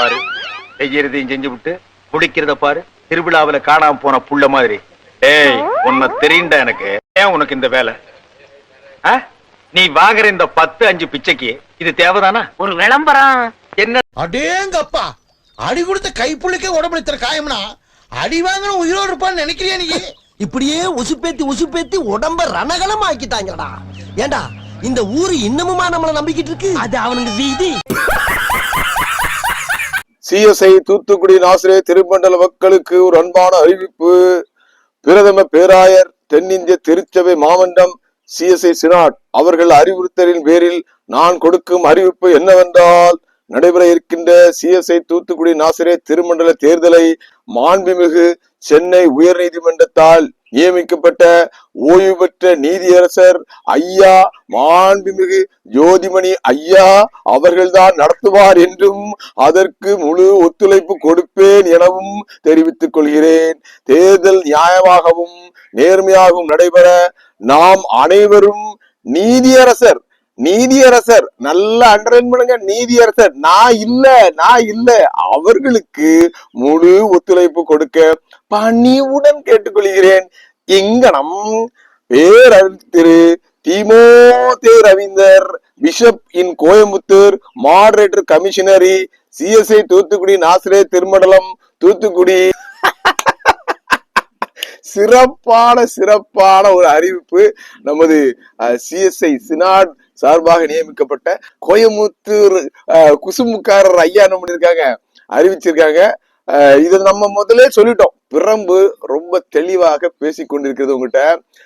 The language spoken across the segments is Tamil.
பாரு. செய்யறதையும் செஞ்சு விட்டு குடிக்கிறத பாரு. திருவிழாவுல காணாம போன புள்ள மாதிரி. ஏய் உன்னை தெரியுண்டா எனக்கு. ஏன் உனக்கு இந்த வேலை? நீ வாங்குற இந்த பத்து அஞ்சு பிச்சைக்கு இது தேவைதானா? ஒரு விளம்பரம். என்ன? அடேங்கப்பா அடி கொடுத்த கைப்புள்ளிக்கே உடம்புல காயம்னா அடி வாங்கின உயிரோடு இருப்பான்னு நினைக்கிறியா நீ? இப்படியே உசுப்பேத்தி உசுப்பேத்தி உடம்ப ரணகலம் ஆக்கிட்டாங்கடா ஏண்டா இந்த ஊரு இன்னமுமா நம்மள நம்பிக்கிட்டு இருக்கு? அது அவனுக்கு வீதி. சிஎஸ்ஐ தூத்துக்குடி நாசிரே திருமண்டல மக்களுக்கு ஒரு அன்பான அறிவிப்பு. பிரதம பேராயர் தென்னிந்திய திருச்சபை மாமண்டம் சிஎஸ்ஐ சினாட் அவர்கள் அறிவுறுத்தலின் பேரில் நான் கொடுக்கும் அறிவிப்பு என்னவென்றால் நடைபெற இருக்கின்ற சிஎஸ்ஐ தூத்துக்குடி நாசிரே திருமண்டல தேர்தலை மாண்புமிகு சென்னை உயர்நீதிமன்றத்தால் நியமிக்கப்பட்ட ஓய்வு பெற்ற நீதியரசர் ஐயா மாண்புமிகு ஜோதிமணி ஐயா அவர்கள்தான் நடத்துவார் என்றும் அதற்கு முழு ஒத்துழைப்பு கொடுப்பேன் எனவும் தெரிவித்துக் கொள்கிறேன். தேர்தல் நியாயமாகவும் நேர்மையாகவும் நடைபெற நாம் அனைவரும் நீதியரசர் நீதியரசர் நல்லா அண்டர்லைன் பண்ணுங்க நீதியரசர். நான் இல்ல நான் இல்ல. அவர்களுக்கு முழு ஒத்துழைப்பு கொடுக்க பணிவுடன் கேட்டுக்கொள்கிறேன். இங்கனம் பேரறிஞர் Thiru Timothy Ravinder bishop in Coimbatore moderator commissary CSI Thoothukudi Nazareth திருமண்டலம் Thoothukudi. சிறப்பான சிறப்பான ஒரு அறிவிப்பு. நமது சிஎஸ்ஐ சினாட் சார்பாக நியமிக்கப்பட்ட கோயமுத்தூர் குசுமுக்காரர் ஐயா என்ன பண்ணிருக்காங்க? அறிவிச்சிருக்காங்க. அஹ், இதை நம்ம முதல்ல சொல்லிட்டோம். பிரம்பு ரொம்ப தெளிவாக பேசி கொண்டிருக்கிறது உங்ககிட்ட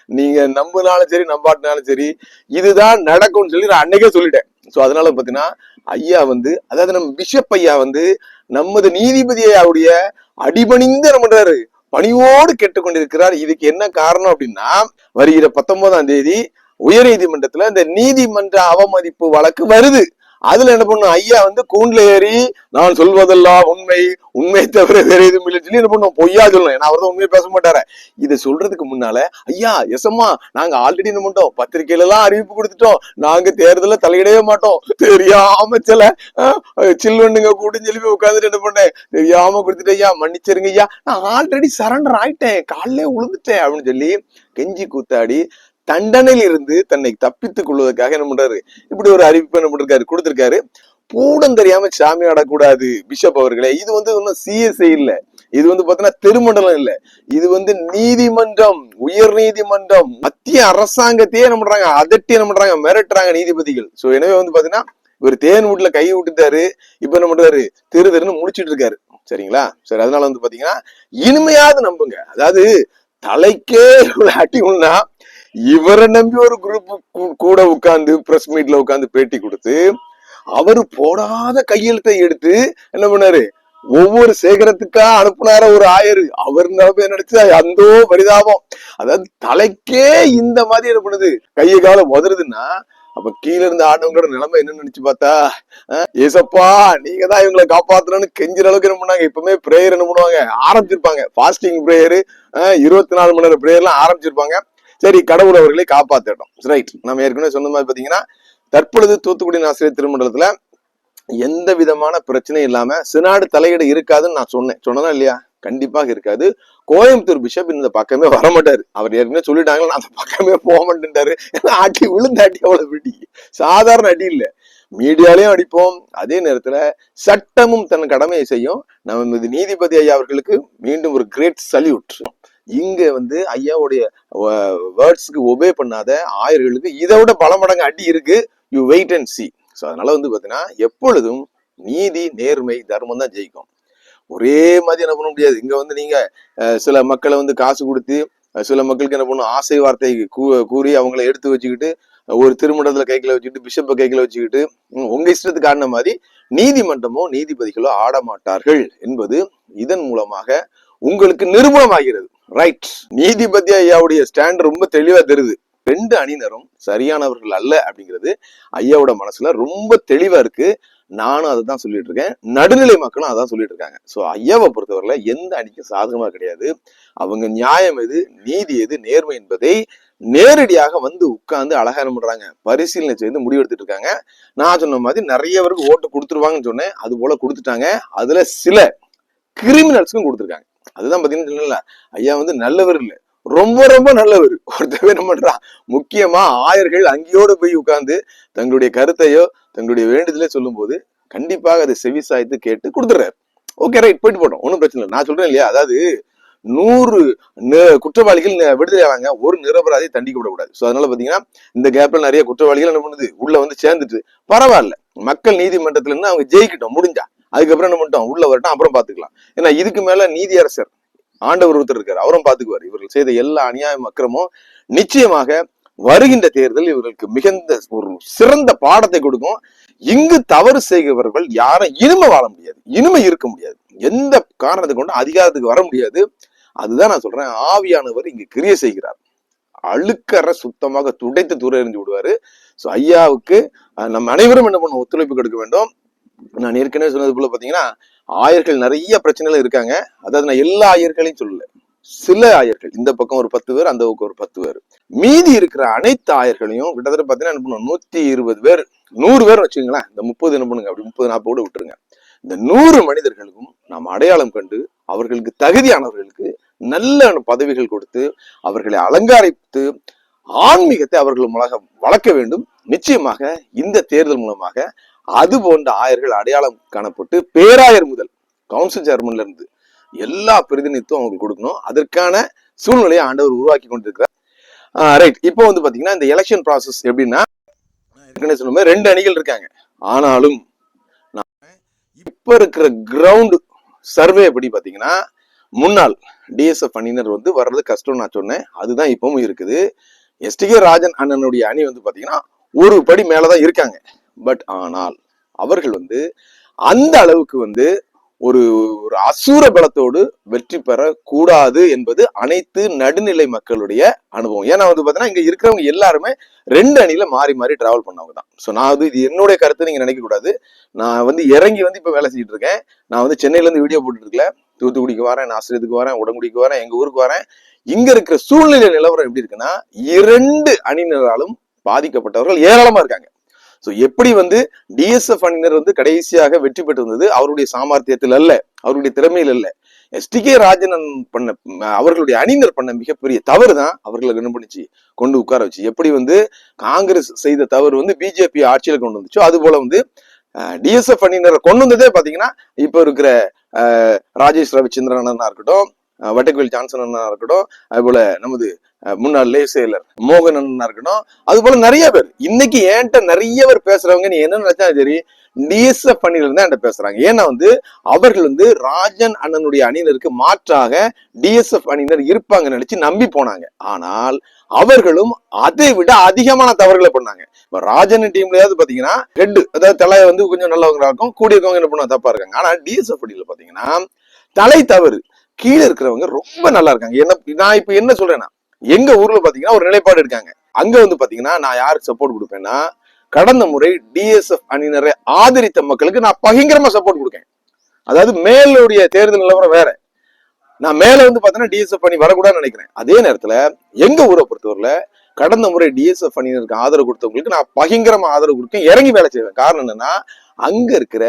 நீங்க நம்பினாலும் சரி நம்பாட்டினாலும் சரி இதுதான் நடக்கும்னு சொல்லி நான் அன்னைக்கே சொல்லிட்டேன். சோ அதனால பாத்தீங்கன்னா ஐயா வந்து அதாவது நம்ம பிஷப் ஐயா வந்து நமது நீதிபதி ஐயாவுடைய அடிபணிந்து என்ன பண்றாரு? பணிவோடு கேட்டுக்கொண்டிருக்கிறார். இதுக்கு என்ன காரணம் அப்படின்னா வருகிற பத்தொன்பதாம் தேதி உயர் நீதிமன்றத்துல இந்த நீதிமன்ற அவமதிப்பு வழக்கு வருது. அதுல என்ன பண்ணும்? ஐயா வந்து கூண்டுல ஏறி நான் சொல்வதெல்லாம் உண்மை உண்மை தவிர வேற எதுவும் இல்லை சொல்லி என்ன பண்ணுவோம் பொய்யா சொல்லணும் ஏன்னா அவர் தான் உண்மையை பேச மாட்டாரு. இதை சொல்றதுக்கு முன்னால ஐயா எசம்மா நாங்க ஆல்ரெடி என்ன பண்ணிட்டோம்? பத்திரிகையில எல்லாம் அறிவிப்பு கொடுத்துட்டோம். நாங்க தேர்தல தலையிடவே மாட்டோம். தெரியாம சில சில்வண்டுங்க கூட்டின்னு சொல்லி போய் உட்காந்துட்டு என்ன பண்ணேன்? தெரியாம கொடுத்துட்டேன் ஐயா. மன்னிச்சிருங்க ஐயா. நான் ஆல்ரெடி சரண்டர் ஆயிட்டேன். காலையிலே உழுந்துட்டேன் அப்படின்னு சொல்லி கெஞ்சி கூத்தாடி தண்டனையில் இருந்து தன்னை தப்பித்துக் கொள்வதற்காக என்ன பண்றாரு? இப்படி ஒரு அறிவிப்பு என்ன பண்ணிருக்காரு கொடுத்திருக்காரு. பூடம் தெரியாம சாமி ஆடக்கூடாது பிஷப் அவர்களே. இது வந்து ஒன்றும் சிஎஸ்ஐ இல்ல. இது வந்து பாத்தீங்கன்னா திருமண்டலம் இல்ல. இது வந்து நீதிமன்றம் உயர் நீதிமன்றம். மத்திய அரசாங்கத்தையே என்ன பண்றாங்க? அதட்டி என்ன பண்றாங்க? மிரட்டுறாங்க நீதிபதிகள். சோ எனவே வந்து பாத்தீங்கன்னா இவர் தேன் வீட்டுல கை விட்டுட்டாரு. இப்ப என்ன பண்றாரு? தெரு தெருன்னு முடிச்சிட்டு இருக்காரு. சரிங்களா? சரி அதனால வந்து பாத்தீங்கன்னா இனிமையாவது நம்புங்க. அதாவது தலைக்கே இவ்வளவு அடி உண்ணா இவரை நம்பி ஒரு குரூப் கூட உட்காந்து பிரஸ் மீட்ல உட்காந்து பேட்டி கொடுத்து அவரு போடாத கையெழுத்தை எடுத்து என்ன பண்ணாரு? ஒவ்வொரு சேகரத்துக்கா அனுப்புனார ஒரு ஆயர். அவர் நினைச்சு அந்தோ பரிதாபம். அதாவது தலைக்கே இந்த மாதிரி என்ன பண்ணுது? கையை காலம் உதறுதுன்னா அப்ப கீழே இருந்த ஆடவங்களோட நிலைமை என்ன நினைச்சு பார்த்தா ஏசப்பா நீங்க தான் இவங்களை காப்பாத்தணும்னு கெஞ்சிற அளவுக்கு என்ன பண்ணாங்க? இப்பவுமே பிரேயர் என்ன பண்ணுவாங்க? ஆரம்பிச்சிருப்பாங்க. ஃபாஸ்டிங் பிரேயரு இருபத்தி நாலு மணி நேரம் பிரேயர்லாம் ஆரம்பிச்சிருப்பாங்க. சரி கடவுள் அவர்களை காப்பாத்திட்டோம் ரைட் நம்ம ஏற்கனவே சொன்ன மாதிரி பாத்தீங்கன்னா தற்பொழுது தூத்துக்குடி ஆசிரியர் திருமண்டலத்துல எந்த விதமான பிரச்சனையும் இல்லாம சினாடு தலையீடு இருக்காதுன்னு நான் சொன்னேன். சொன்னதா இல்லையா? கண்டிப்பாக இருக்காது. கோயம்புத்தூர் பிஷப் இந்த பக்கமே வரமாட்டாரு அவர் ஏற்கனவே சொல்லிட்டாங்க நான் அந்த பக்கமே போக மாட்டேன்ட்டாரு. ஏன்னா அடி விழுந்த அடி அவ்வளவு பிடி சாதாரண அடி இல்லை. மீடியாலையும் அடிப்போம். அதே நேரத்துல சட்டமும் தன் கடமையை செய்யும். நம்ம நீதிபதி ஐயா அவர்களுக்கு மீண்டும் ஒரு கிரேட் சல்யூட் இங்க வந்து ஐயாவுடைய வேர்ட்ஸ்க்கு ஒபே பண்ணாத ஆயர்களுக்கு இதை விட பல மடங்கு அடி இருக்கு. You wait and see so அதனால வந்து பார்த்தீங்கன்னா எப்பொழுதும் நீதி நேர்மை தர்மம் தான் ஜெயிக்கும். ஒரே மாதிரி என்ன பண்ண முடியாது. இங்க வந்து நீங்க சில மக்களை வந்து காசு கொடுத்து சில மக்களுக்கு என்ன பண்ணும் ஆசை வார்த்தை கூ- கூறி அவங்கள எடுத்து வச்சுக்கிட்டு ஒரு திருமணத்துல கைக்குல வச்சுக்கிட்டு பிஷப்பை கைக்குல வச்சுக்கிட்டு உங்க இஷ்டத்துக்கு ஆடின மாதிரி நீதிமன்றமோ நீதிபதிகளோ ஆட மாட்டார்கள் என்பது இதன் மூலமாக உங்களுக்கு நிரூபணமாகிறது ரைட் நீதிபதி ஐயாவுடைய ஸ்டாண்ட் ரொம்ப தெளிவா தெரியுது. ரெண்டு அணியினரும் சரியானவர்கள் அல்ல அப்படிங்கிறது ஐயாவோட மனசுல ரொம்ப தெளிவா இருக்கு. நானும் அதை தான் சொல்லிட்டு இருக்கேன். நடுநிலை மக்களும் அதான் சொல்லிட்டு இருக்காங்க. சோ ஐயாவை பொறுத்தவரையில எந்த அணிக்கும் சாதகமா கிடையாது. அவங்க நியாயம் எது நீதி எது நேர்மை என்பதை நேரடியாக வந்து உட்கார்ந்து அலகாரம் பண்றாங்க. பரிசீலனை செய்து முடிவெடுத்துட்டு இருக்காங்க. நான் சொன்ன மாதிரி நிறைய பேருக்கு ஓட்டு கொடுத்துருவாங்கன்னு சொன்னேன். அது போல கொடுத்துட்டாங்க. அதுல சில கிரிமினல்ஸ்க்கும் கொடுத்துருக்காங்க. அதுதான் பாத்தீங்கன்னா சொன்னேன்ல, ஐயா வந்து நல்லவர் இல்ல. ரொம்ப ரொம்ப நல்லவர். ஒருத்தர் என்ன பண்றான் முக்கியமா ஆயர்கள் அங்கேயோடு போய் உட்கார்ந்து தங்களுடைய கருத்தையோ தங்களுடைய வேண்டுதலே சொல்லும்போது கண்டிப்பாக அதை செவிசாய்த்து கேட்டு கொடுத்துறாரு ஓகே ரைட் போயிட்டு போட்டோம் ஒன்றும் பிரச்சனை இல்லை. நான் சொல்றேன் இல்லையா? அதாவது நூறு குற்றவாளிகள் விடுதலை ஆனாங்க ஒரு நிரபராதி தண்டிக்க விடக்கூடாது. ஸோ அதனால பாத்தீங்கன்னா இந்த கேப்ல நிறைய குற்றவாளிகள் என்ன பண்ணுது? உள்ள வந்து சேர்ந்துட்டு பரவாயில்ல. மக்கள் நீதிமன்றத்துல இருந்து அவங்க ஜெயிக்கிட்டோம். முடிஞ்சா. அதுக்கப்புறம் என்ன பண்ணிட்டோம்? உள்ள வரட்டும் அப்புறம் பாத்துக்கலாம். ஏன்னா இதுக்கு மேல நீதியரசர் ஆண்டவர் ஒருத்தர் இருக்காரு. அவரும் பாத்துக்குவார். இவர்கள் செய்த எல்லா அநியாயம் அக்கிரமும் நிச்சயமாக வருகின்ற தேர்தல் இவர்களுக்கு மிகுந்த ஒரு சிறந்த பாடத்தை கொடுக்கும். இங்கு தவறு செய்கிறவர்கள் யாரும் இனிமை வாழ முடியாது. இனிமை இருக்க முடியாது. எந்த காரணத்தை கொண்டு அதிகாரத்துக்கு வர முடியாது. அதுதான் நான் சொல்றேன். ஆவியானவர் இங்கு கிரிய செய்கிறார். அழுக்கற சுத்தமாக துடைத்து தூர எறிஞ்சு விடுவாரு. சோ ஐயாவுக்கு நம்ம அனைவரும் என்ன பண்ண ஒத்துழைப்பு கொடுக்க வேண்டும். நான் ஏற்கனவே சொன்னது போல பாத்தீங்கன்னா ஆயர்கள் நிறைய பிரச்சனைகள் இருக்காங்க. அதாவது நான் எல்லா ஆயர்களையும் சொல்லல. சில ஆயர்கள் இந்த பக்கம் ஒரு பத்து பேர் அந்த பக்கம் ஒரு பத்து பேர். மீதி இருக்கிற அனைத்து ஆயர்களையும் கிட்டத்தட்ட பார்த்தீங்கன்னா என்ன பண்ணுவோம்? நூத்தி இருபது பேர் நூறு பேர் வச்சுங்களேன் இந்த முப்பது என்ன பண்ணுங்க? அப்படி முப்பது நாற்பது கூட விட்டுருங்க. இந்த நூறு மனிதர்களுக்கும் நாம் அடையாளம் கண்டு அவர்களுக்கு தகுதியானவர்களுக்கு நல்ல பதவிகள் கொடுத்து அவர்களை அலங்காரித்து ஆன்மீகத்தை அவர்கள் வளர்க்க வேண்டும். நிச்சயமாக இந்த தேர்தல் மூலமாக அது போன்ற ஆயர்கள் அடையாளம் காணப்பட்டு பேராயர் முதல் கவுன்சில் சேர்மன்ல இருந்து எல்லா பிரதிநிதித்துவம் அவங்களுக்கு கொடுக்கணும். அதற்கான சூழ்நிலையை ஆண்டவர் உருவாக்கி கொண்டிருக்கிறார். ரைட் இப்போ வந்து பாத்தீங்கன்னா இந்த எலெக்ஷன் ப்ராசஸ் எப்படின்னா நான் ஏற்கனவே ரெண்டு அணிகள் இருக்காங்க. ஆனாலும் இப்ப இருக்கிற கிரவுண்ட் சர்வே எப்படி பாத்தீங்கன்னா முன்னாள் டிஎஸ்எஃப் அணியினர் வந்து வர்றது கஷ்டம் நான் சொன்னேன். அதுதான் இப்பவும் இருக்குது. எஸ்டிகே ராஜன் அண்ணனுடைய அணி வந்து பாத்தீங்கன்னா ஒரு படி மேலதான் இருக்காங்க. பட் ஆனால் அவர்கள் வந்து அந்த அளவுக்கு வந்து ஒரு ஒரு அசூர பலத்தோடு வெற்றி பெற கூடாது என்பது அனைத்து நடுநிலை மக்களுடைய அனுபவம். ஏன்னா வந்து பாத்தீங்கன்னா இங்க இருக்கிறவங்க எல்லாருமே ரெண்டு அணியில மாறி மாறி டிராவல் பண்ணவங்க தான். ஸோ நான் வந்து இது என்னுடைய கருத்தை நீங்க நினைக்க கூடாது. நான் வந்து இறங்கி வந்து இப்ப வேலை செஞ்சுட்டு இருக்கேன். நான் வந்து சென்னையில இருந்து வீடியோ போட்டுட்டு இருக்கல. தூத்துக்குடிக்கு வரேன் நாசிரியத்துக்கு வரேன் உடங்குடிக்கு வரேன் எங்க ஊருக்கு வரேன். இங்க இருக்கிற சூழ்நிலை நிலவரம் எப்படி இருக்குன்னா இரண்டு அணியினராலும் பாதிக்கப்பட்டவர்கள் ஏராளமா இருக்காங்க. ஸோ எப்படி வந்து டிஎஸ்எஃப் அணியினர் வந்து கடைசியாக வெற்றி பெற்றிருந்தது? அவருடைய சாமர்த்தியத்தில் அல்ல அவருடைய திறமையில் அல்ல. எஸ்டிகே ராஜனன் பண்ண அவர்களுடைய அணியினர் பண்ண மிகப்பெரிய தவறு தான் அவர்களை என்ன பண்ணிச்சு கொண்டு உட்கார வச்சு. எப்படி வந்து காங்கிரஸ் செய்த தவறு வந்து பிஜேபி ஆட்சியில் கொண்டு வந்துச்சோ. அது போல வந்து டிஎஸ்எஃப் அணியினரை கொண்டு வந்ததே பாத்தீங்கன்னா இப்ப இருக்கிற ராஜேஷ் ரவிச்சந்திரன் அண்ணனா இருக்கட்டும் வட்டக்குவில் ஜான்சன் அண்ணனா இருக்கட்டும் அது போல நமது முன்னாள் லே செயலர் மோகன் அண்ணனா அது போல நிறைய பேர். இன்னைக்கு ஏன்ட்ட நிறைய பேர் பேசுறவங்க நீ என்ன நினைச்சா சரி டிஎஸ்எஃப் அணியில இருந்து என்கிட்ட பேசுறாங்க. ஏன்னா வந்து அவர்கள் வந்து ராஜன் அண்ணனுடைய அணியினருக்கு மாற்றாக டிஎஸ்எஃப் அணியினர் இருப்பாங்க நினைச்சு நம்பி போனாங்க. ஆனால் அவர்களும் அதை விட அதிகமான தவறுகளை பண்ணாங்க. இப்ப ராஜன் டீம்லயாவது பாத்தீங்கன்னா ஹெட் அதாவது தலை வந்து கொஞ்சம் நல்லவங்களா இருக்கும் கூடி இருக்கவங்க என்ன பண்ணுவாங்க தப்பா இருக்காங்க. ஆனா டிஎஸ்எஃப் அணியில பாத்தீங்கன்னா தலை தவறு. கீழே இருக்கிறவங்க ரொம்ப நல்லா இருக்காங்க. என்ன நான் இப்ப என்ன சொல்றேன்னா எங்க ஊர்ல பாத்தீங்கன்னா ஒரு நிலைப்பாடு இருக்காங்க. அங்க வந்து பாத்தீங்கன்னா நான் யாருக்கு சப்போர்ட் கொடுப்பேன்னா கடந்த முறை டிஎஸ்எஃப் அணியினரை ஆதரித்த மக்களுக்கு நான் பகிங்கரமா சப்போர்ட் கொடுக்கேன். அதாவது மேலுடைய தேர்தல் நிலவரம் வேற. நான் மேல வந்து பாத்தீங்கன்னா டிஎஸ்எஃப் அணி வரக்கூடாதுன்னு நினைக்கிறேன். அதே நேரத்துல எங்க ஊரை பொறுத்தவரையில கடந்த முறை டிஎஸ்எஃப் அணியினருக்கு ஆதரவு கொடுத்தவங்களுக்கு நான் பகிங்கரமா ஆதரவு கொடுக்கேன் இறங்கி வேலை செய்வேன். காரணம் என்னன்னா அங்க இருக்கிற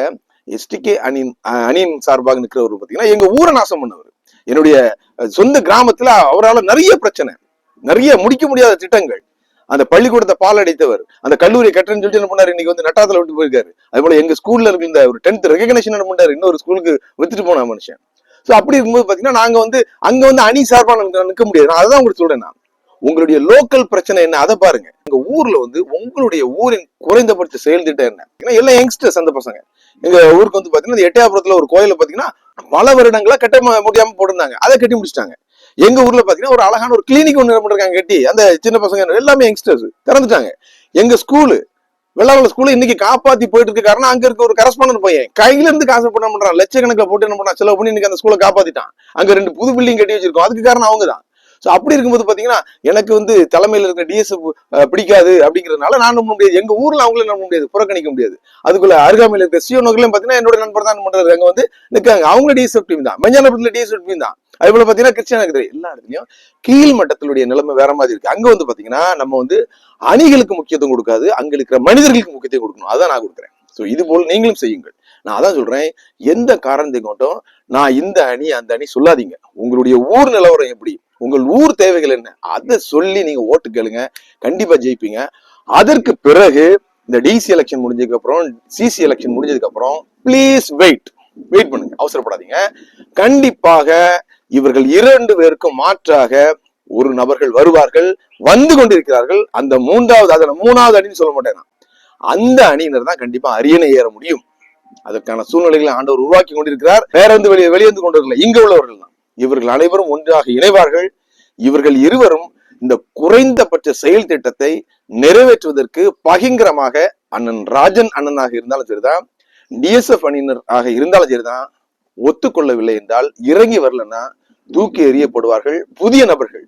எஸ்டிகே அணியின் அணியின் சார்பாக நிற்கிறவர் பாத்தீங்கன்னா எங்க ஊரை நாசம் பண்ணவர். என்னுடைய சொந்த கிராமத்துல அவரால் நிறைய பிரச்சனை. நிறைய முடிக்க முடியாத திட்டங்கள். அந்த பள்ளிக்கூடத்தை பால் அடைத்தவர் அந்த கல்லூரி கட்டுறேன்னு சொல்லிட்டு என்ன பண்ணாரு? இன்னைக்கு வந்து நட்டாத்துல விட்டு போயிருக்காரு. அது போல எங்க ஸ்கூல்ல இருந்த இந்த ஒரு டென்த் ரெகனேஷன் என்ன பண்ணாரு இன்னொரு ஸ்கூலுக்கு வித்துட்டு போன மனுஷன். சோ அப்படி இருக்கும்போது பாத்தீங்கன்னா நாங்க வந்து அங்க வந்து அணி சார்பாக நிற்க முடியாது. நான் அதான் உங்களுக்கு சொல்றேன் நான். உங்களுடைய லோக்கல் பிரச்சனை என்ன? அதை பாருங்க. எங்க ஊர்ல வந்து உங்களுடைய ஊரின் குறைந்தபட்ச செயல் திட்டம் என்ன? ஏன்னா எல்லாம் யங்ஸ்டர்ஸ் அந்த பசங்க. எங்க ஊருக்கு வந்து பாத்தீங்கன்னா இந்த எட்டயபுரத்துல ஒரு கோயில பாத்தீங்கன்னா பல வருடங்களா கட்ட முடியாம போட்டிருந்தாங்க. அதை கட்டி முடிச்சிட்டாங்க. எங்க ஊர்ல பாத்தீங்கன்னா ஒரு அழகான ஒரு கிளினிக் ஒன்று பண்ணிருக்காங்க கட்டி. அந்த சின்ன பசங்க எல்லாமே யங்ஸ்டர்ஸ் திறந்துட்டாங்க. எங்க ஸ்கூலு வெள்ளாள ஸ்கூல்ல இன்னைக்கு காப்பாத்தி போயிட்டு இருக்க காரணம் அங்க இருக்க ஒரு கரஸ்பாண்டன் பையன். கையில இருந்து காசு பண்ண பண்றான் லட்சக்கணக்கில் போட்டு என்ன பண்ணா செலவு பண்ணி இன்னைக்கு அந்த ஸ்கூலை காப்பாத்திட்டான். அங்க ரெண்டு புது பில்டிங் கட்டி வச்சிருக்கோம். அதுக்கு காரணம் அவங்க தான் ஸோ அப்படி இருக்கும்போது பார்த்தீங்கன்னா எனக்கு வந்து தலைமையில் இருக்கிற டிஎஸ்எஃப் பிடிக்காது அப்படிங்கிறதுனால நான் நம்ப முடியாது. எங்கள் ஊரில் அவங்களும் நம்ப முடியாது புறக்கணிக்க முடியாது. அதுக்குள்ள அருகாமையில் இருக்கிற சிவனோர்களும் பார்த்தீங்கன்னா என்னோட நண்பர் தான் பண்றாரு. அங்கே வந்து நிற்காங்க அவங்களும் டிஎஸ்எஃப் டீம் தான். மெஞ்சானபுரத்துல டிஎஸ்எஃப் டீம் தான். அதே போல பாத்தீங்கன்னா கிறிஸ்டியானுக்கு தெரியும் எல்லா இடத்துலயும் கீழ் மட்டத்தினுடைய நிலைமை வேற மாதிரி இருக்கு. அங்க வந்து பாத்தீங்கன்னா நம்ம வந்து அணிகளுக்கு முக்கியத்துவம் கொடுக்காது அங்க இருக்கிற மனிதர்களுக்கு முக்கியத்துவம் கொடுக்கணும். அதான் நான் கொடுக்குறேன். ஸோ இது போல் நீங்களும் செய்யுங்கள். நான் அதான் சொல்றேன். எந்த காரணத்தை கொண்டும் நான் இந்த அணி அந்த அணி சொல்லாதீங்க. உங்களுடைய ஊர் நிலவரம் எப்படி? உங்கள் ஊர் தேவைகள் என்ன? அதை சொல்லி நீங்க ஓட்டு கேளுங்க. கண்டிப்பா ஜெயிப்பீங்க. அதற்கு பிறகு இந்த டிசி எலெக்ஷன் முடிஞ்சதுக்கு அப்புறம் சிசி எலெக்ஷன் முடிஞ்சதுக்கு அப்புறம் ப்ளீஸ் வெயிட் வெயிட் பண்ணுங்க. அவசரப்படாதீங்க. கண்டிப்பாக இவர்கள் இரண்டு பேருக்கும் மாற்றாக ஒரு நபர்கள் வருவார்கள் வந்து கொண்டிருக்கிறார்கள். அந்த மூன்றாவது அதை மூணாவது அணின்னு சொல்ல மாட்டேன் அந்த அணியினர் தான் கண்டிப்பா அரியணை ஏற முடியும். அதற்கான சூழ்நிலைகளை ஆண்டவர் உருவாக்கி கொண்டிருக்கிறார். வேற எந்த வெளியே வெளியே வந்து கொண்டிருக்கல இங்க உள்ளவர்கள் தான். இவர்கள் அனைவரும் ஒன்றாக இணைவார்கள். இவர்கள் இருவரும் இந்த குறைந்தபட்ச செயல் திட்டத்தை நிறைவேற்றுவதற்கு பகிங்கரமாக அண்ணன் ராஜன் அண்ணனாக இருந்தாலும் சரிதான் டிஎஸ்எஃப் அணியினர் ஆக இருந்தாலும் சரிதான் ஒத்துக்கொள்ளவில்லை என்றால் இறங்கி வரலன்னா தூக்கி எறியப்படுவார்கள் புதிய நபர்கள்.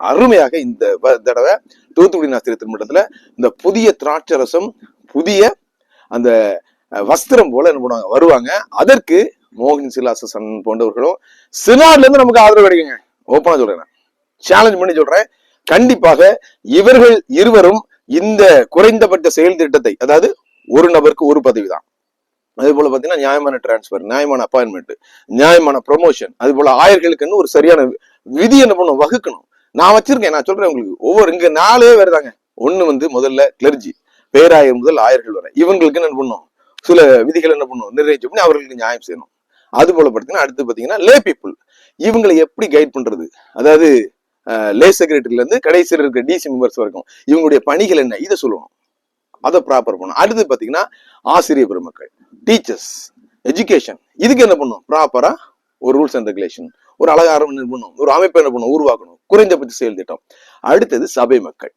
அருமையாக இந்த தடவை தூத்துக்குடி நாசிரியர் திருமணத்துல இந்த புதிய திராட்சரசம் புதிய அந்த வஸ்திரம் போல என்ன பண்ணுவாங்க வருவாங்க. அதற்கு மோகன் சிலாசன் போன்றவர்களும் சினாட்ல இருந்து நமக்கு ஆதரவு கிடைக்குங்க. ஓப்பனா சொல்றேன் சேலஞ்ச் பண்ணி சொல்றேன். கண்டிப்பாக இவர்கள் இருவரும் இந்த குறைந்தபட்ச செயல் திட்டத்தை அதாவது ஒரு நபருக்கு ஒரு பதவி தான். அதே போல பாத்தீங்கன்னா நியாயமான டிரான்ஸ்பர் நியாயமான அப்பாயின்மெண்ட் நியாயமான ப்ரொமோஷன் அது போல ஆயர்களுக்குன்னு ஒரு சரியான விதி என்ன பண்ணும் வகுக்கணும். நான் வச்சிருக்கேன் நான் சொல்றேன் உங்களுக்கு. ஒவ்வொரு இங்க நாலே பேர் தாங்க. ஒண்ணு வந்து முதல்ல கிளர்ஜி பேராயர் முதல் ஆயர்கள் வரை. இவங்களுக்கு என்ன பண்ணும் சில விதிகள் என்ன பண்ணும் நிர்ணயிச்சு பண்ணி அவர்களுக்கு நியாயம் செய்யணும். அது போல பார்த்தீங்கன்னா அடுத்து பாத்தீங்கன்னா லே பீப்புள் இவங்களை எப்படி கைட் பண்றது? அதாவது லே செக்ரட்டரியில இருந்து கடைசியில் இருக்க டிசி மெம்பர்ஸ் வரைக்கும் இவங்களுடைய பணிகள் என்ன? இதை சொல்லணும். அதை ப்ராப்பர் பண்ணணும். அடுத்து பாத்தீங்கன்னா ஆசிரியர் பெருமக்கள் டீச்சர்ஸ் எஜுகேஷன் இதுக்கு என்ன பண்ணும் ப்ராப்பரா ஒரு ரூல்ஸ் அண்ட் ரெகுலேஷன் ஒரு அலங்காரம் என்ன பண்ணும் ஒரு அமைப்பு என்ன பண்ணும் உருவாக்கணும். குறைந்தபட்ச செயல் திட்டம். அடுத்தது சபை மக்கள்.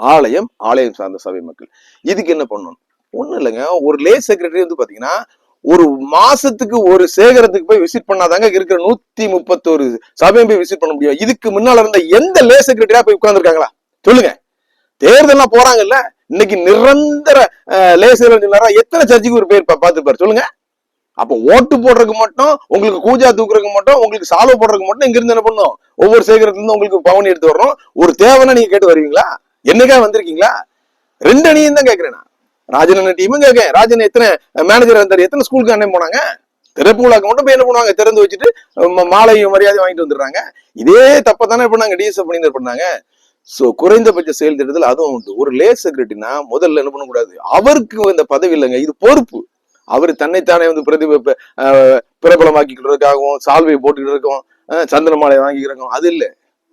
ஆலயம் ஆலயம் சார்ந்த சபை மக்கள். இதுக்கு என்ன பண்ணணும்? ஒண்ணும் இல்லைங்க. ஒரு லே செக்ரட்டரி வந்து பாத்தீங்கன்னா ஒரு மாசத்துக்கு ஒரு சேகரத்துக்கு போய் விசிட் பண்ணாதாங்க இருக்கிற நூத்தி முப்பத்தோரு சபையும் போய் விசிட் பண்ண முடியும். இதுக்கு முன்னால இருந்த எந்த லே செக்ரட்டரியா போய் உட்கார்ந்துருக்காங்களா? சொல்லுங்க. தேர்தல்லாம் போறாங்கல்ல. இன்னைக்கு நிரந்தர லே செக்ரட்டரி எத்தனை சர்ச்சுக்கு ஒரு பேர் பார்த்துப்பாரு. சொல்லுங்க. அப்ப ஓட்டு போடுறதுக்கு மட்டும் உங்களுக்கு கூஜா தூக்குறதுக்கு மட்டும் உங்களுக்கு சால்வ போடுறதுக்கு மட்டும் இங்க இருந்து என்ன பண்ணும்? ஒவ்வொரு சேகரத்துல இருந்து உங்களுக்கு பவனி எடுத்து வரணும் ஒரு தேவைன்னா நீங்க கேட்டு வருவீங்களா? என்னைக்கா வந்திருக்கீங்களா? ரெண்டு அணியும் தான் கேட்கிறேன் நான். ராஜன் டீமும் கேட்கேன் ராஜன் எத்தனை மேனேஜர் இருந்தாரு எத்தனை ஸ்கூலுக்கு அண்ணன் போனாங்க? திறப்பு விழாக்கு மட்டும் போய் என்ன பண்ணுவாங்க? திறந்து வச்சுட்டு மாலையும் மரியாதை வாங்கிட்டு வந்துடுறாங்க. இதே தப்ப தானே பண்ணாங்க டிஎஸ்எஃப் பண்ணி பண்ணாங்க சோ குறைந்தபட்ச செயல் திட்டத்தில் அதுவும் உண்டு. ஒரு லே செக்ரட்டரினா முதல்ல என்ன பண்ணக்கூடாது? அவருக்கு இந்த பதவி இல்லைங்க இது பொறுப்பு. அவர் தன்னைத்தானே வந்து பிரதி அஹ், பிரபலமாக்கிக்கிறதுக்காகவும் சால்வையை போட்டுக்கிட்டு இருக்கோம் சந்திர மாலை வாங்கிக்கிறோம் அது இல்ல.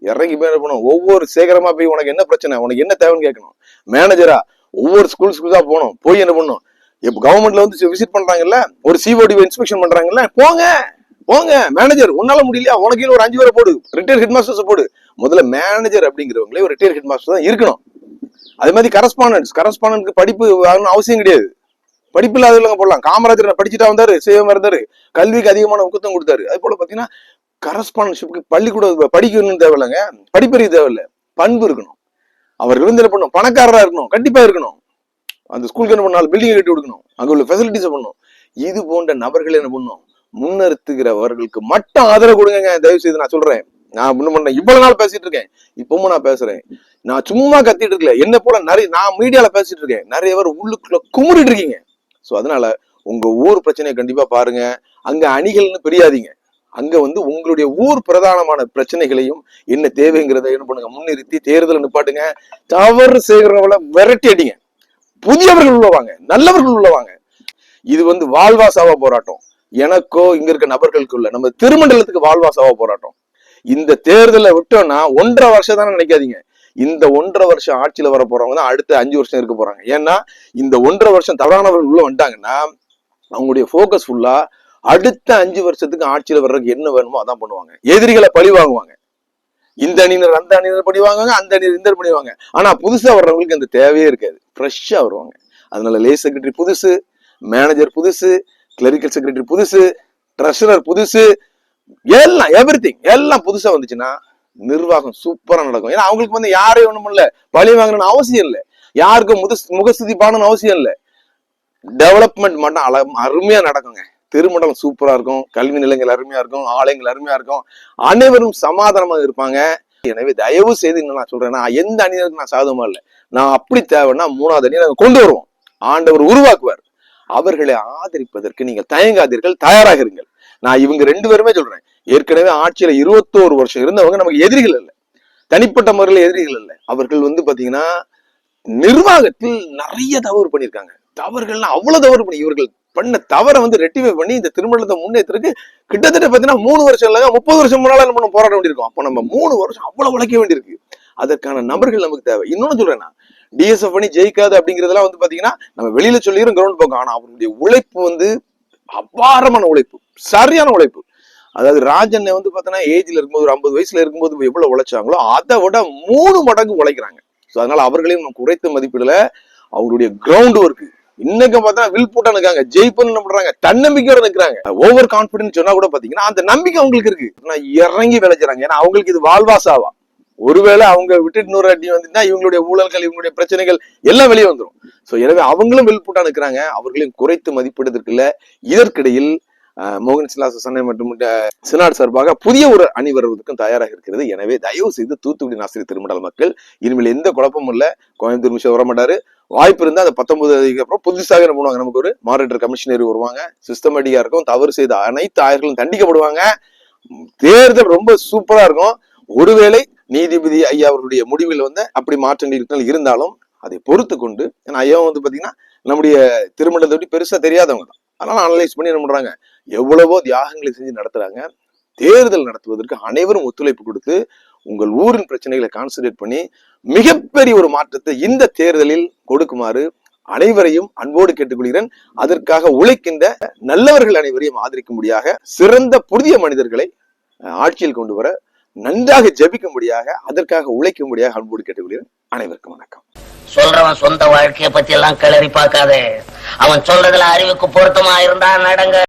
இறங்கி போய் என்ன பண்ணும்? ஒவ்வொரு சேகரமா போய் உனக்கு என்ன பிரச்சனை? உனக்கு என்ன தேவைன்னு கேட்கணும். மேனேஜரா ஒவ்வொரு ஸ்கூல் தான் போகணும். போய் என்ன பண்ணும் இப்போ கவர்மெண்ட்ல வந்து விசிட் பண்றாங்கல்ல? ஒரு சிஓடி இன்ஸ்பெக்ஷன் பண்றாங்கல்ல? போங்க! போங்க! மேனேஜர் உன்னால முடியலையா? உனக்கு ஒரு அஞ்சு பேரை போடு. ரிட்டையர் ஹெட் மாஸ்டர்ஸ் போடு. முதல்ல மேனேஜர் அப்படிங்கிறவங்களே ஒரு ரிட்டையர் ஹெட் மாஸ்டர் தான் இருக்கணும். அதே மாதிரி கரஸ்பாண்டன்ஸ் கரஸ்பாண்டன்ட்க்கு படிப்பு வரணும்னு அவசியம் கிடையாது. படிப்பு இல்லாதவங்க போடலாம். காமராஜர் படிச்சுட்டா வந்தாரு செய்யாம இருந்தாரு. கல்விக்கு அதிகமான முக்கியத்துவம் கொடுத்தாரு. அது போல பாத்தீங்கன்னா கரஸ்பாண்டன்ஷிப்க்கு பள்ளிக்கூடம் படிக்கணும்னு தேவையில்லைங்க. படிப்பறிவு தேவையில்லை. பண்பு இருக்கணும். அவர்கள் இருந்து என்ன பண்ணணும்? பணக்காரராக இருக்கணும். கண்டிப்பாக இருக்கணும். அந்த ஸ்கூலுக்கு என்ன பண்ணாலும் பில்டிங் கட்டி கொடுக்கணும். அங்கே உள்ள ஃபெசிலிட்டிஸை பண்ணணும். இது போன்ற நபர்கள் என்ன பண்ணணும்? முன்னெடுத்துகிறவர்களுக்கு மட்டும் ஆதரவு கொடுங்க தயவு செய்து நான் சொல்றேன். நான் இன்னும் பண்ண இவ்வளவு நாள் பேசிட்டு இருக்கேன். இப்பவும் நான் பேசுறேன். நான் சும்மா கத்திட்டு இருக்கல. என்ன போல நிறைய நான் மீடியால பேசிட்டு இருக்கேன். நிறைய பேர் உள்ளுக்குள்ள குமுறிட்டு இருக்கீங்க. ஸோ அதனால உங்க ஊர் பிரச்சனையை கண்டிப்பா பாருங்க. அங்க அணிகள்னு பிரியாதீங்க. அங்க வந்து உங்களுடைய ஊர் பிரதானமான பிரச்சனைகளையும் என்ன தேவைங்கிறத என்ன பண்ணுங்க முன்னிறுத்தி தேர்தல் நிப்பாட்டுங்க. தவறு செய்கிறவங்கள விரட்டி அடிங்க புதியவர்கள் உள்ளவாங்க நல்லவர்கள் உள்ளவாங்க இது வந்து வாழ்வா சாவா போராட்டம். எனக்கோ இங்க இருக்க நபர்களுக்கு இல்ல நம்ம திருமண்டலத்துக்கு வாழ்வா சாவா போராட்டம். இந்த தேர்தலை விட்டோம்னா ஒன்றரை வருஷம் தானே நினைக்காதீங்க. இந்த ஒன்றரை வருஷம் ஆட்சியில வர போறவங்க தான் அடுத்த அஞ்சு வருஷம் இருக்க போறாங்க. ஏன்னா இந்த ஒன்றரை வருஷம் தவறானவர்கள் உள்ள வந்துட்டாங்கன்னா அவங்களுடைய ஃபோக்கஸ் ஃபுல்லா அடுத்த அஞ்சு வருஷத்துக்கு ஆட்சியில வர்றதுக்கு என்ன வேணுமோ அதான் பண்ணுவாங்க. எதிரிகளை பழி வாங்குவாங்க. இந்த அணியினர் அந்த அணியினர் பழி வாங்குவாங்க அந்த அணியினர் இந்த பழி ஆனா புதுசா வர்றவங்களுக்கு அந்த தேவையே இருக்காது. ஃப்ரெஷ்ஷா வருவாங்க. அதனால லே செக்ரட்டரி புதுசு மேனேஜர் புதுசு கிளரிக்கல் செக்ரட்டரி புதுசு ட்ரெஷரர் புதுசு எல்லாம் எவ்ரி எல்லாம் புதுசா வந்துச்சுன்னா நிர்வாகம் சூப்பரா நடக்கும். ஏன்னா அவங்களுக்கு வந்து யாரையும் ஒண்ணும் இல்ல பழி வாங்கணும்னு அவசியம் இல்லை. யாருக்கும் முத முகஸ்துதி பாடணும்னு அவசியம் இல்லை. டெவலப்மெண்ட் மட்டும் அல அருமையா நடக்குங்க. திருமண்டலம் சூப்பரா இருக்கும். கல்வி நிலையங்கள் அருமையா இருக்கும். ஆலயங்கள் அருமையா இருக்கும். அனைவரும் சமாதானமாக இருப்பாங்க. எனவே தயவு செய்து என்ன நான் சொல்றேன்னா எந்த அணியினருக்கு நான் சாதகமா இல்லை. நான் அப்படி தேவைன்னா மூணாவது அணியை நாங்கள் கொண்டு வருவோம். ஆண்டவர் உருவாக்குவார். அவர்களை ஆதரிப்பதற்கு நீங்கள் தயங்காதீர்கள் தயாராக இருங்கள். நான் இவங்க ரெண்டு பேருமே சொல்றேன். ஏற்கனவே ஆட்சியில இருபத்தோரு வருஷம் இருந்தவங்க நமக்கு எதிரிகள் இல்லை. தனிப்பட்ட முறையில் எதிரிகள் இல்லை. அவர்கள் வந்து பாத்தீங்கன்னா நிர்வாகத்தில் நிறைய தவறு பண்ணியிருக்காங்க. தவறுகள்லாம் அவ்வளவு தவறு பண்ணி இவர்கள் பண்ண தவறை வந்து ரெட்டிஃபை பண்ணி இந்த திருமணத்தை முன்னேற்றத்துக்கு கிட்டத்தட்ட பார்த்தீங்கன்னா மூணு வருஷம் இல்லைங்க முப்பது வருஷம் முன்னால நம்ம போராட வேண்டியிருக்கோம். அப்போ நம்ம மூணு வருஷம் அவ்வளவு உழைக்க வேண்டியிருக்கு. அதற்கான நபர்கள் நமக்கு தேவை. இன்னொன்னு சொல்றேன் நான் டிஎஸ்எஃப் பண்ணி ஜெயிக்காது அப்படிங்கிறதெல்லாம் வந்து பாத்தீங்கன்னா நம்ம வெளியில சொல்லிடும் கிரவுண்ட் பக்கம் ஆனா அவருடைய உழைப்பு வந்து அபாரமான உழைப்பு சரியான உழைப்பு. அதாவது ராஜன்னை வந்து பார்த்தோன்னா ஏஜ்ல இருக்கும்போது ஒரு ஐம்பது வயசுல இருக்கும்போது எவ்வளவு உழைச்சாங்களோ அதை விட மூணு மடங்கு உழைக்கிறாங்க. ஸோ அதனால அவர்களையும் நம்ம குறைத்த மதிப்பீடுல. அவருடைய கிரவுண்ட் ஒர்க் இன்னைக்கு பார்த்தா வில் போட்டா இருக்காங்க ஜெயிப்பன்னு என்ன பண்றாங்க தன்னம்பிக்கையோட நிற்கிறாங்க ஓவர் கான்பிடன்ஸ் சொன்னா கூட பாத்தீங்கன்னா அந்த நம்பிக்கை அவங்களுக்கு இருக்கு. நான் இறங்கி விளைச்சாங்க ஏன்னா அவங்களுக்கு இது வாழ்வாசாவா? ஒருவேளை அவங்க விட்டுட்டு இன்னொரு அடி வந்துட்டா இவங்களுடைய ஊழல்கள் இவங்களுடைய பிரச்சனைகள் எல்லாம் வெளியே வந்துடும் சோ எனவே அவங்களும் வில் போட்டா நிக்கிறாங்க. அவர்களையும் குறைத்து மதிப்பிடுவதற்குள்ள இதற்கிடையில் மோகன் சிலாச சன்னை மற்றும் சினாட் சார்பாக புதிய ஒரு அணி வருவதற்கும் தயாராக இருக்கிறது. எனவே தயவு செய்து தூத்துக்குடி நாசிரி திருமண்டல மக்கள் இனிமேல் எந்த குழப்பமும் இல்லை. கோயம்புத்தூர் மிஷம் வர மாட்டாரு. வாய்ப்பு இருந்தால் அந்த பத்தொன்பது அப்புறம் புதுசாக என்ன பண்ணுவாங்க? நமக்கு ஒரு மாரேட்டர் கமிஷனர் வருவாங்க. சிஸ்டமேட்டிக்காக இருக்கும். தவறு செய்த அனைத்து ஆயர்களும் தண்டிக்கப்படுவாங்க. தேர்தல் ரொம்ப சூப்பராக இருக்கும். ஒருவேளை நீதிபதி ஐயா அவருடைய முடிவில் வந்து அப்படி மாற்றங்கள் இருந்தாலும் இருந்தாலும் அதை பொறுத்து கொண்டு ஏன்னா ஐயா வந்து பார்த்தீங்கன்னா நம்முடைய திருமணத்தை பற்றி பெருசாக தெரியாதவங்க தான். அதனால அனலைஸ் பண்ணி என்ன பண்ணுறாங்க எவ்வளவோ தியாகங்களை செஞ்சு நடத்துகிறாங்க தேர்தல் நடத்துவதற்கு அனைவரும் ஒத்துழைப்பு கொடுத்து உங்கள் ஊரின் பிரச்சனைகளை கான்சன்ட்ரேட் பண்ணி மிகப்பெரிய ஒரு மாற்றத்தை இந்த தேர்தலில் கொடுக்குமாறு அனைவரையும் அன்போடு கேட்டுக்கொள்கிறேன். அதற்காக உழைக்கின்ற நல்லவர்கள் அனைவரையும் ஆதரிக்கும்படியாக சிறந்த புதிய மனிதர்களை ஆட்சியில் கொண்டு வர நன்றாக ஜபிக்கும்படியாக அதற்காக உழைக்கும்படியாக அன்போடு கேட்டுக்கொள்கிறேன். அனைவருக்கும் வணக்கம். சொல்றவன் சொந்த வாழ்க்கையை பத்தி எல்லாம் கிளறி பார்க்காதே. அவன் சொல்றதுல அறிவுக்கு பொருத்தமா இருந்தா நடங்க.